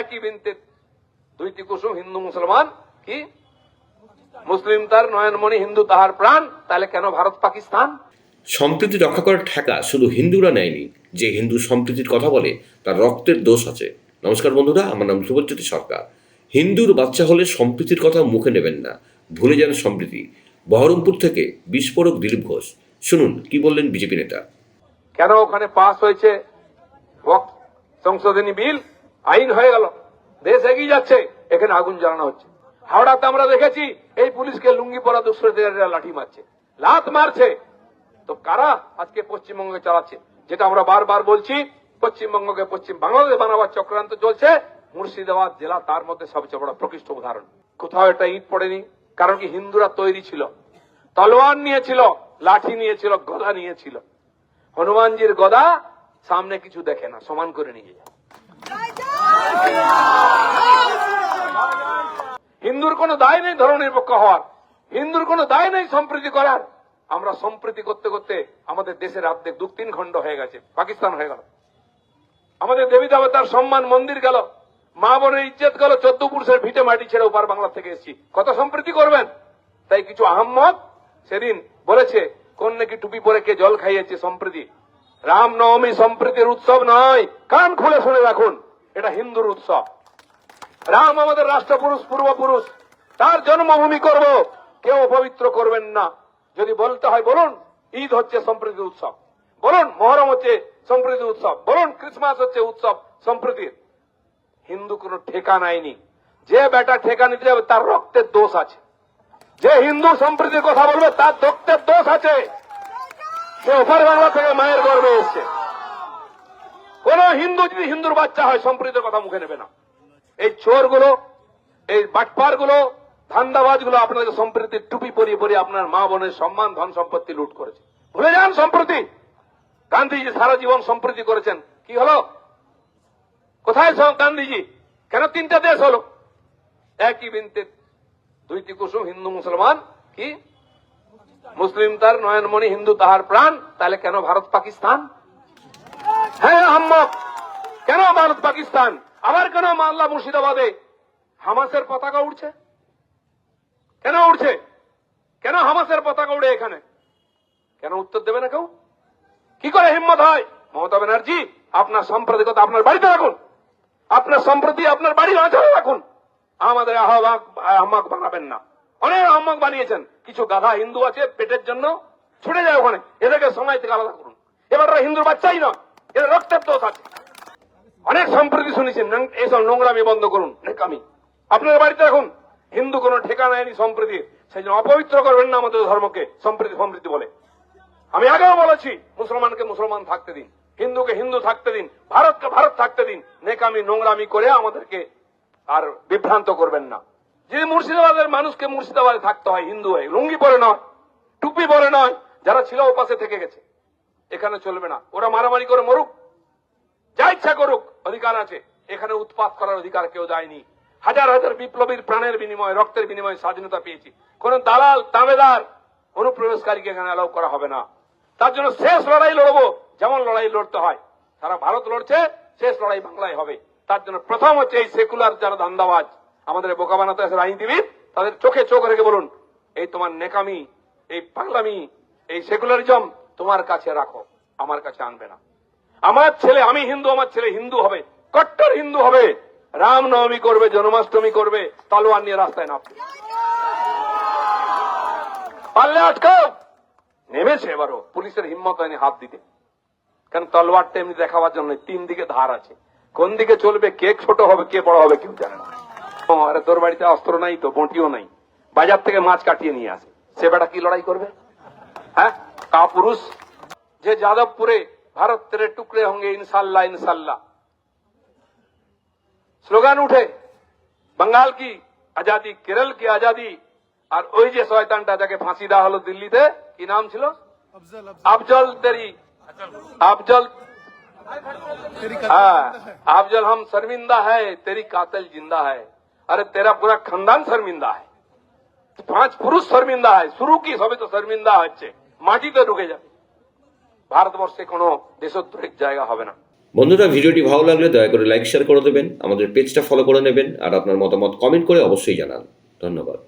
একই বিনতে দুইটি কুসুম হিন্দু মুসলমান কি? মুসলিম তার নয়নমণি হিন্দু তাহার প্রাণ তাহলে কেন ভারত পাকিস্তান? সম্প্রীতি রক্ষা করার ঠেকা শুধু হিন্দুরা নেয়নি যে হিন্দু সম্প্রীতির কথা বলে তার রক্তের দোষ আছে। নমস্কার বন্ধুরা আমার নাম শুভজ্যোতি সরকার। হিন্দুর বাচ্চা হলে সম্প্রীতির কথা মুখে নেবেন না ভুলে যান সম্প্রীতি। বহরমপুর থেকে বিস্ফোরক দিলীপ ঘোষ। শুনুন কি বললেন বিজেপি নেতা? কেন ওখানে পাস হয়েছে? সংশোধনী বিল? আইন হয়ে গেল। দেশ এগিয়ে যাচ্ছে, এখানে আগুন জ্বালানো হচ্ছে। হাওড়াতে আমরা দেখেছি, এই পুলিশকে লুঙ্গি পরা দুষ্কৃতীরা লাঠি মারছে। লাত মারছে। তো কারা আজকে পশ্চিমবঙ্গে চালাচ্ছে? যেটা আমরা বারবার বলছি, পশ্চিমবঙ্গকে পশ্চিম বাংলাদেশ বানাবার চক্রান্ত চলছে। মুর্শিদাবাদ জেলা তার মধ্যে সবচেয়ে বড় প্রকৃষ্ট উদাহরণ। কোথাও এটা ইট পড়েনি, কারণ কি হিন্দুরা তৈরি ছিল। তলোয়ার নিয়েছিল, লাঠি নিয়েছিল, গদা নিয়েছিল। হনুমানজির গদা সামনে কিছু দেখে না, সমান করে নিয়ে যায়। হিন্দুর কোনো দায় নেই ধর্ম নিরপেক্ষ হওয়ার। হিন্দুর কোনো দায় নেই সম্প্রীতি করার। আমরা সম্প্রীতি করতে করতে আমাদের দেশের অর্ধেক দু, তিন খণ্ড হয়ে গেছে। পাকিস্তান হয়ে গেল। আমাদের দেবী দেবতার সম্মান মন্দির গেল। মা বোনের ইজ্জত গেল। চোদ্দ পুরুষের ভিটে মাটি ছেড়ে ওপার বাংলা থেকে এসেছি। কত সম্প্রীতি করবেন? তাই কিছু আহম্মদ সেদিন বলেছে, কোন নাকি টুপি পরে কে জল খাইয়েছে সম্প্রীতি? রাম নবমী সম্প্রীতির উৎসব নয়। কান খুলে শুনে রাখুন। এটা হিন্দুর উৎসব। রাম আমাদের রাষ্ট্রপুরুষ, পূর্বপুরুষ। তার জন্মভূমি করব। কেউ অপবিত্র করবেন না। যদি বলতে হয়, বলুন, ঈদ হচ্ছে সম্প্রীতি উৎসব। বলুন, মহরম হচ্ছে সম্প্রীতি উৎসব। বলুন, ক্রিসমাস হচ্ছে উৎসব সম্প্রীতির। হিন্দু কোনো ঠেকা নেয়নি। যে বেটা ঠেকা নিতে যাবে, তার রক্তের দোষ আছে। যে হিন্দু সম্প্রীতির কথা বলবে, তার রক্তের দোষ আছে। সে ওপার বাংলা থেকে মায়ের গর্বে এসছে। কোন হিন্দু যদি হিন্দুর বাচ্চা হয়, সম্প্রীতির কথা মুখে নেবে না। এই চোরগুলো, এই বাটপারগুলো ধান্দাবাজগুলো আপনাদের সম্প্রীতির টুপি পরিয়ে পরিয়ে আপনার মা বোনের সম্মান, ধন সম্পত্তি লুট করেছে। ভুলে যান সম্প্রতি! গান্ধীজি সারা জীবন সম্প্রীতি করেছেন, কি হলো? কোথায় গান্ধীজি? কেন তিনটা দেশ হলো? একই বিনতে দুইটি কুসুম, হিন্দু, মুসলমান, কি? মুসলিম তার নয়নমণি, হিন্দু তাহার প্রাণ, তাহলে কেন ভারত পাকিস্তান? হ্যাঁ আহম্মক, কেন ভারত পাকিস্তান? আবার কেন মাল্লা মুর্শিদাবাদে? হামাসের পতাকা উঠছে কেন উঠছে কেন হামাসের পতাকা উড়ে এখানে? কেন উত্তর দেবে না কেউ? কি করে হিম্মত হয়? মমতা ব্যানার্জি, আপনার সাম্প্রদায়িকতা আপনার বাড়িতে রাখুন। আপনার সম্প্রতি আপনার বাড়ি অঞ্চলে রাখুন। আমাদের আহ্বাক আহ্মাক বানাবেন না। অনেক আহ্মাক বানিয়েছেন। কিছু গাধা হিন্দু আছে, পেটের জন্য ছুটে যায় ওখানে। এদেরকে সময় থেকে আলাদা করুন। এবার হিন্দুর বাচ্চাই নয়। রক্তের দোষ আছে অনেক সম্প্রতি শুনেছেন এইসব নোংরামি বন্ধ করুন আপনার বাড়িতে রাখুন হিন্দু কোনো ঠিকানা সম্প্রীতির। সেই জন্য অপবিত্র করবেন না আমাদের ধর্মকে, সম্প্রীতি সম্প্রীতি বলে। আমি আগেও বলেছি, মুসলমানকে মুসলমান থাকতে দিন, হিন্দুকে হিন্দু থাকতে দিন, ভারতকে ভারত থাকতে দিন। নেকামি, নোংরামি করে আমাদেরকে আর বিভ্রান্ত করবেন না। যদি মুর্শিদাবাদের মানুষকে মুর্শিদাবাদে থাকতে হয়, হিন্দু হয়ে, লুঙ্গি পরে নয়, টুপি পরে নয়, যারা ছিল ওপাশে থেকে গেছে। এখানে চলবে না। ওরা মারামারি করে মরুক। যা ইচ্ছা করুক, অধিকার আছে। এখানে উৎপাত করার অধিকার কেউ দেয়নি। হাজার হাজার বিপ্লবীর প্রাণের বিনিময়ে, রক্তের বিনিময়ে স্বাধীনতা পেয়েছি। কোন দালাল, তাবেদার অনুপ্রবেশকারীকে এখানে অ্যালাউ করা হবে না। তার জন্য শেষ লড়াই লড়বো, যেমন লড়াই লড়তে হয়। সারা ভারত লড়ছে, শেষ লড়াই বাংলায় হবে। তার জন্য প্রথম হচ্ছে এই সেকুলার যারা ধান্দাবাজ আমাদের বোকা বানাতে আসে আইনজীবী, তাদের চোখে চোখ রেখে বলুন, এই তোমার নেকামি, এই পাগলামি, এই সেকুলারিজম তোমার কাছে রাখো, আমার কাছে আনবে না। আমার ছেলে, আমি হিন্দু, আমার ছেলে হিন্দু হবে, কট্টর হিন্দু হবে। রাম নবমী করবে, জন্মাষ্টমী করবে, তলোয়ার নিয়ে রাস্তায় নামবে। পারলে আটকাও! নেমেছে এবারও, পুলিশের হিম্মত হয়নি হাত দিতে। কারণ তলোয়ারটা এমনি দেখাবার জন্য তিন দিকে ধার আছে। কোন দিকে চলবে, কে ছোট হবে, কে বড় হবে কেউ জানে না। আরে তোর বাড়িতে অস্ত্র নাই তো, বটিও নাই। বাজার থেকে মাছ কাটিয়ে নিয়ে আসে। সে বেটা কি লড়াই করবে? হ্যাঁ? কা পুরুষ যে যাদবপুরে ভারত তেরে টুকরে होंगे इंशाल्लाह इंशाल्लाह স্লোগান উঠে বাঙ্গাল কি আজাদি কেরল কি আজাদি আর ওই যে শয়তানটা যাকে ফাঁসি দেওয়া হলো দিল্লিতে কি নাম ছিল আফজল তেরি আফজল हाँ अफजल हम शर्मिंदा है तेरी कातिल जिंदा है अरे तेरा पूरा खानदान शर्मिंदा है পাঁচ পুরুষ শর্মিন্দা হয় শুরু কি সবে তো শর্মিন্দা হচ্ছে মাটিতে ঢুকে যাবে। ভারতবর্ষে কোনো দেশদ্রোহের জায়গা হবে না। বন্ধুরা, ভিডিওটি ভালো লাগলে দয়া করে লাইক শেয়ার করে দেবেন। আমাদের পেজটা ফলো করে নেবেন। আর আপনার মতামত কমেন্ট করে অবশ্যই জানান। ধন্যবাদ।